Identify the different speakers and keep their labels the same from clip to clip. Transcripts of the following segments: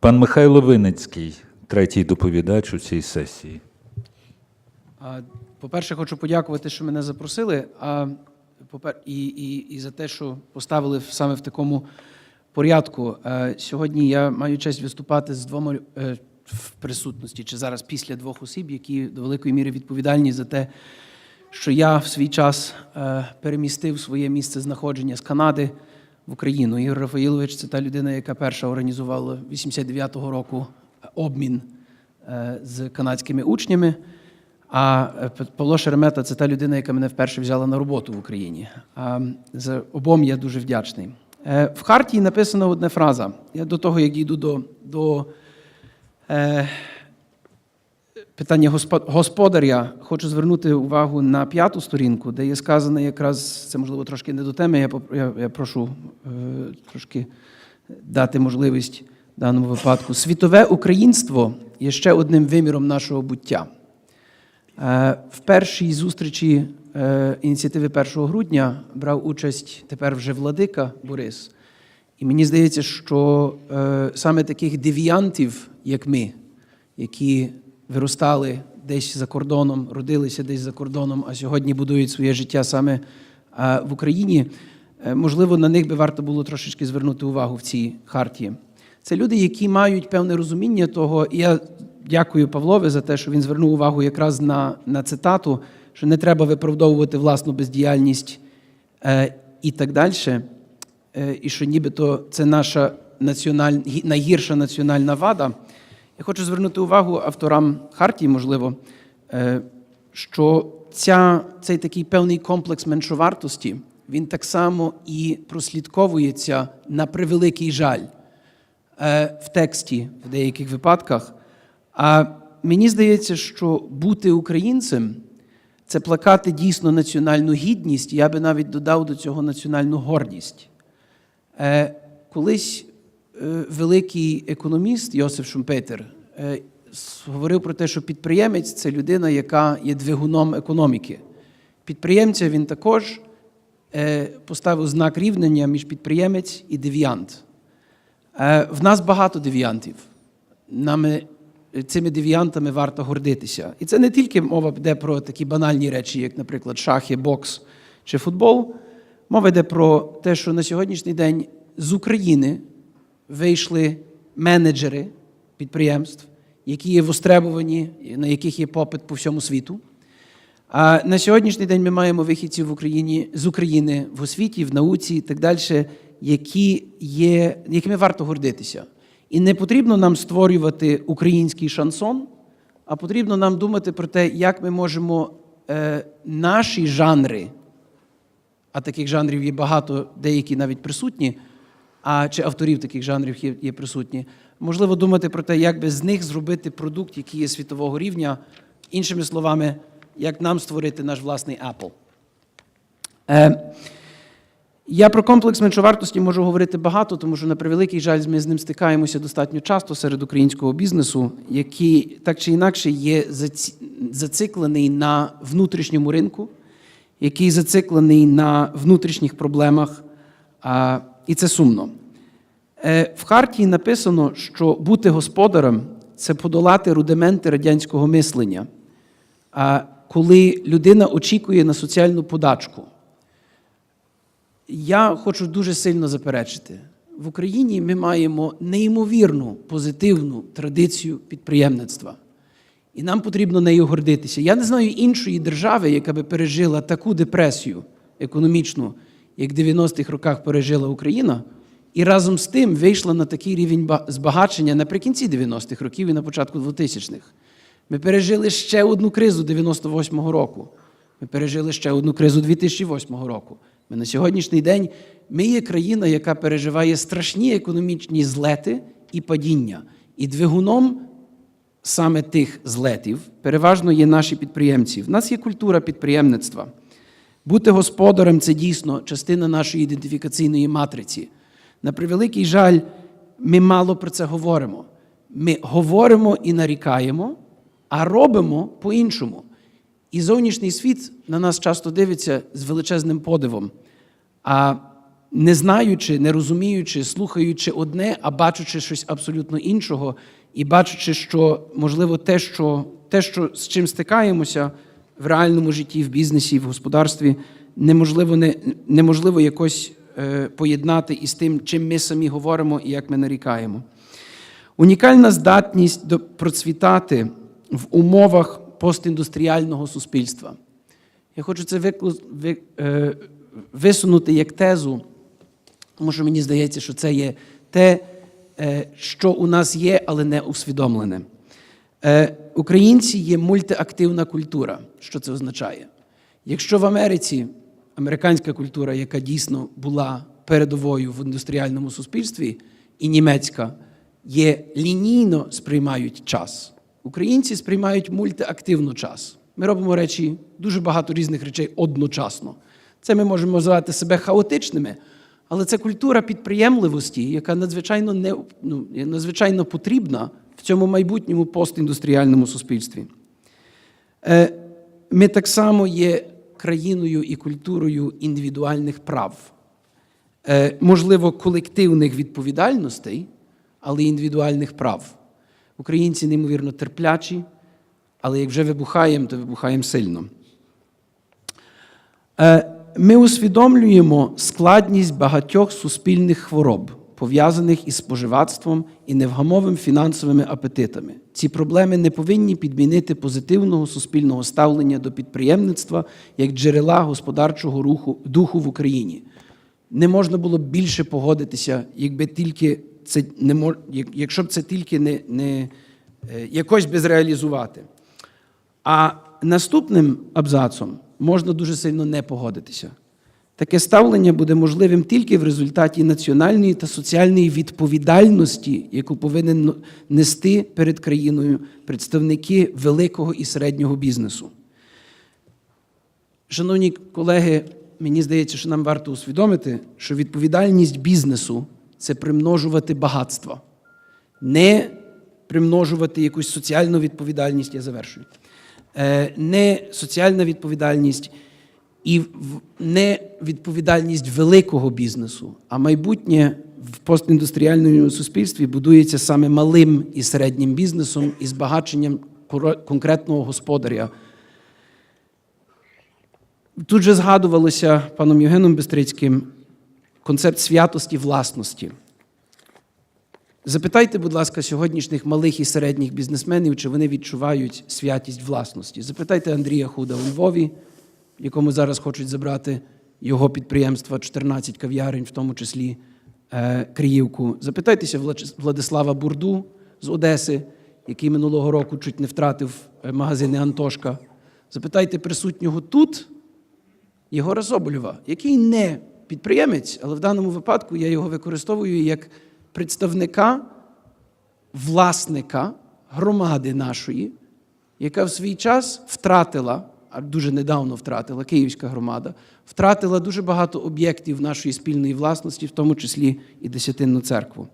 Speaker 1: Пан Михайло Винницький, третій доповідач у цій сесії.
Speaker 2: По-перше, хочу подякувати, що мене запросили. А і, і, і за те, що поставили саме в такому порядку. Сьогодні я маю честь виступати з двома е, в присутності, чи зараз після двох осіб, які до великої міри відповідальні за те, що я в свій час е, перемістив своє місце знаходження з Канади в Україну. Ігор Рафаїлович це та людина, яка перша організувала 89-го року обмін е, з канадськими учнями. А е, Павло Шеремета це та людина, яка мене вперше взяла на роботу в Україні. А за обом я дуже вдячний. Е, В Хартії написана одна фраза. Я до того, як дійду до, до питання госпо- господаря, хочу звернути увагу на п'яту сторінку, де є сказано якраз, це можливо трошки не до теми, я, я, я прошу е, трошки дати можливість в даному випадку. Світове українство є ще одним виміром нашого буття. Е, В першій зустрічі е, ініціативи 1 грудня брав участь тепер вже владика Борис. І мені здається, що е, саме таких девіантів, як ми, які виростали десь за кордоном, родилися десь за кордоном, а сьогодні будують своє життя саме в Україні, е, можливо, на них би варто було трошечки звернути увагу в цій хартії. Це люди, які мають певне розуміння того, і я дякую Павлові за те, що він звернув увагу якраз на, на цитату, що не треба виправдовувати власну бездіяльність е, і так далі. Е, і що нібито це наша національ... найгірша національна вада. Я хочу звернути увагу авторам Хартії, можливо, е, що ця, цей такий певний комплекс меншовартості, він так само і прослідковується на превеликий жаль е, в тексті в деяких випадках. А мені здається, що бути українцем це плакати дійсно національну гідність, я би навіть додав до цього національну гордість. Е, Колись великий економіст Йосиф Шумпетер е, говорив про те, що підприємець це людина, яка є двигуном економіки. Підприємця він також е, поставив знак рівнення між підприємець і девіант. Е, В нас багато девіантів. Нами е, цими девіантами варто гордитися. І це не тільки мова йде про такі банальні речі, як, наприклад, шахи, бокс чи футбол. Мова йде про те, що на сьогоднішній день з України вийшли менеджери підприємств, які є востребовані, на яких є попит по всьому світу. А на сьогоднішній день ми маємо вихідців в Україні з України в освіті, в науці і так далі, які є, якими варто гордитися. І не потрібно нам створювати український шансон, а потрібно нам думати про те, як ми можемо е, наші жанри, а таких жанрів є багато, деякі навіть присутні, а чи авторів таких жанрів є, є присутні. Можливо, думати про те, як би з них зробити продукт, який є світового рівня, іншими словами, як нам створити наш власний Apple. Е, я про комплекс меншовартості можу говорити багато, тому що, на превеликий жаль, ми з ним стикаємося достатньо часто серед українського бізнесу, який так чи інакше є зациклений на внутрішньому ринку, який зациклений на внутрішніх проблемах, а, і це сумно. Е, В Хартії написано, що бути господарем це подолати рудименти радянського мислення, коли людина очікує на соціальну подачку. Я хочу дуже сильно заперечити. В Україні ми маємо неймовірну позитивну традицію підприємництва. І нам потрібно нею гордитися. Я не знаю іншої держави, яка би пережила таку депресію економічну, як в 90-х роках пережила Україна, і разом з тим вийшла на такий рівень збагачення наприкінці 90-х років і на початку 2000-х. Ми пережили ще одну кризу 98-го року. Ми пережили ще одну кризу 2008 року. Ми на сьогоднішній день ми є країна, яка переживає страшні економічні злети і падіння. І двигуном саме тих злетів переважно є наші підприємці. В нас є культура підприємництва. Бути господарем це дійсно частина нашої ідентифікаційної матриці. На превеликий жаль, ми мало про це говоримо. Ми говоримо і нарікаємо, а робимо по-іншому. І зовнішній світ на нас часто дивиться з величезним подивом. А не знаючи, не розуміючи, слухаючи одне, а бачучи щось абсолютно іншого, і бачучи, що можливо те, що, те, що з чим стикаємося в реальному житті, в бізнесі, в господарстві, неможливо, не, неможливо якось е, поєднати із тим, чим ми самі говоримо і як ми нарікаємо. Унікальна здатність до процвітати в умовах постіндустріального суспільства. Я хочу це виклу- ви- е, висунути як тезу, тому що мені здається, що це є те, е, що у нас є, але не усвідомлене. Е, Українці є мультиактивна культура. Що це означає? Якщо в Америці американська культура, яка дійсно була передовою в індустріальному суспільстві, і німецька є лінійно сприймають час, українці сприймають мультиактивно час. Ми робимо речі, дуже багато різних речей одночасно. Це ми можемо називати себе хаотичними, але це культура підприємливості, яка надзвичайно не ну, надзвичайно потрібна в цьому майбутньому постіндустріальному суспільстві. Е, Ми так само є країною і культурою індивідуальних прав, Е, можливо, колективних відповідальностей, але індивідуальних прав. Українці неймовірно терплячі, але як вже вибухаємо, то вибухаємо сильно. Е, Ми усвідомлюємо складність багатьох суспільних хвороб, пов'язаних із споживацтвом і невгамовим фінансовими апетитами. Ці проблеми не повинні підмінити позитивного суспільного ставлення до підприємництва як джерела господарчого руху, духу в Україні. Не можна було б більше погодитися, якби тільки це не мож... якщо б це тільки не, не е, якось би зреалізувати. А наступним абзацом можна дуже сильно не погодитися. Таке ставлення буде можливим тільки в результаті національної та соціальної відповідальності, яку повинен нести перед країною представники великого і середнього бізнесу. Шановні колеги, мені здається, що нам варто усвідомити, що відповідальність бізнесу це примножувати багатство, не примножувати якусь соціальну відповідальність, я завершую. Е, Не соціальна відповідальність і не відповідальність великого бізнесу, а майбутнє в постіндустріальному суспільстві будується саме малим і середнім бізнесом і збагаченням конкретного господаря. Тут же згадувалося паном Євгеном Бестрицьким концепт святості власності. Запитайте, будь ласка, сьогоднішніх малих і середніх бізнесменів, чи вони відчувають святість власності. Запитайте Андрія Худа у Львові, якому зараз хочуть забрати його підприємства, 14 кав'ярень, в тому числі е, Криївку. Запитайтеся Владислава Бурду з Одеси, який минулого року чуть не втратив е, магазини Антошка. Запитайте присутнього тут Єгора Соболєва, який не підприємець, але в даному випадку я його використовую як представника власника громади нашої, яка в свій час втратила, а дуже недавно втратила Київська громада, втратила дуже багато об'єктів нашої спільної власності, в тому числі і Десятинну церкву.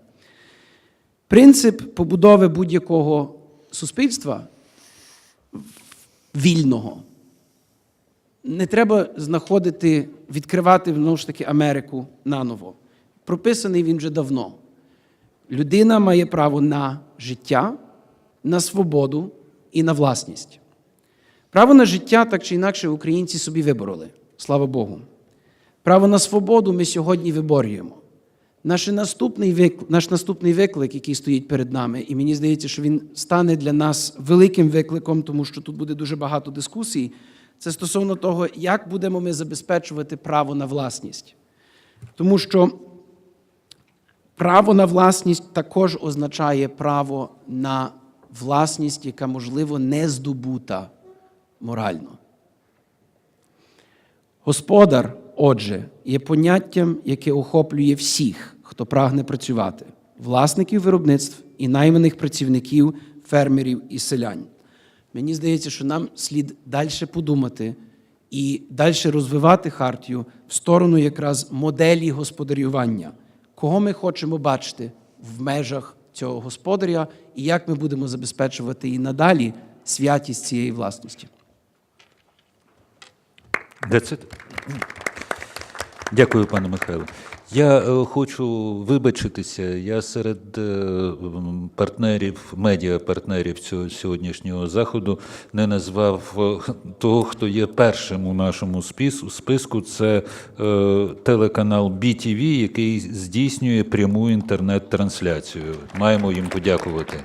Speaker 2: Принцип побудови будь-якого суспільства вільного не треба знаходити, відкривати знову ж таки Америку наново. Прописаний він вже давно. Людина має право на життя, на свободу і на власність. Право на життя так чи інакше українці собі вибороли. Слава Богу. Право на свободу ми сьогодні виборюємо. Наш наступний виклик, наш наступний виклик, який стоїть перед нами, і мені здається, що він стане для нас великим викликом, тому що тут буде дуже багато дискусій. Це стосовно того, як будемо ми забезпечувати право на власність. Тому що право на власність також означає право на власність, яка, можливо, не здобута морально. Господар, отже, є поняттям, яке охоплює всіх, хто прагне працювати, власників виробництв і найманих працівників, фермерів і селян. Мені здається, що нам слід далі подумати і далі розвивати хартію в сторону якраз моделі господарювання, кого ми хочемо бачити в межах цього господаря і як ми будемо забезпечувати і надалі святість цієї власності.
Speaker 1: That's it. Дякую, пане Михайло. Я е, хочу вибачитися. Я серед е, партнерів, медіа-партнерів цього сьогоднішнього заходу не назвав е, того, хто є першим у нашому списку. списку. Це телеканал BTV, який здійснює пряму інтернет-трансляцію. Маємо їм подякувати.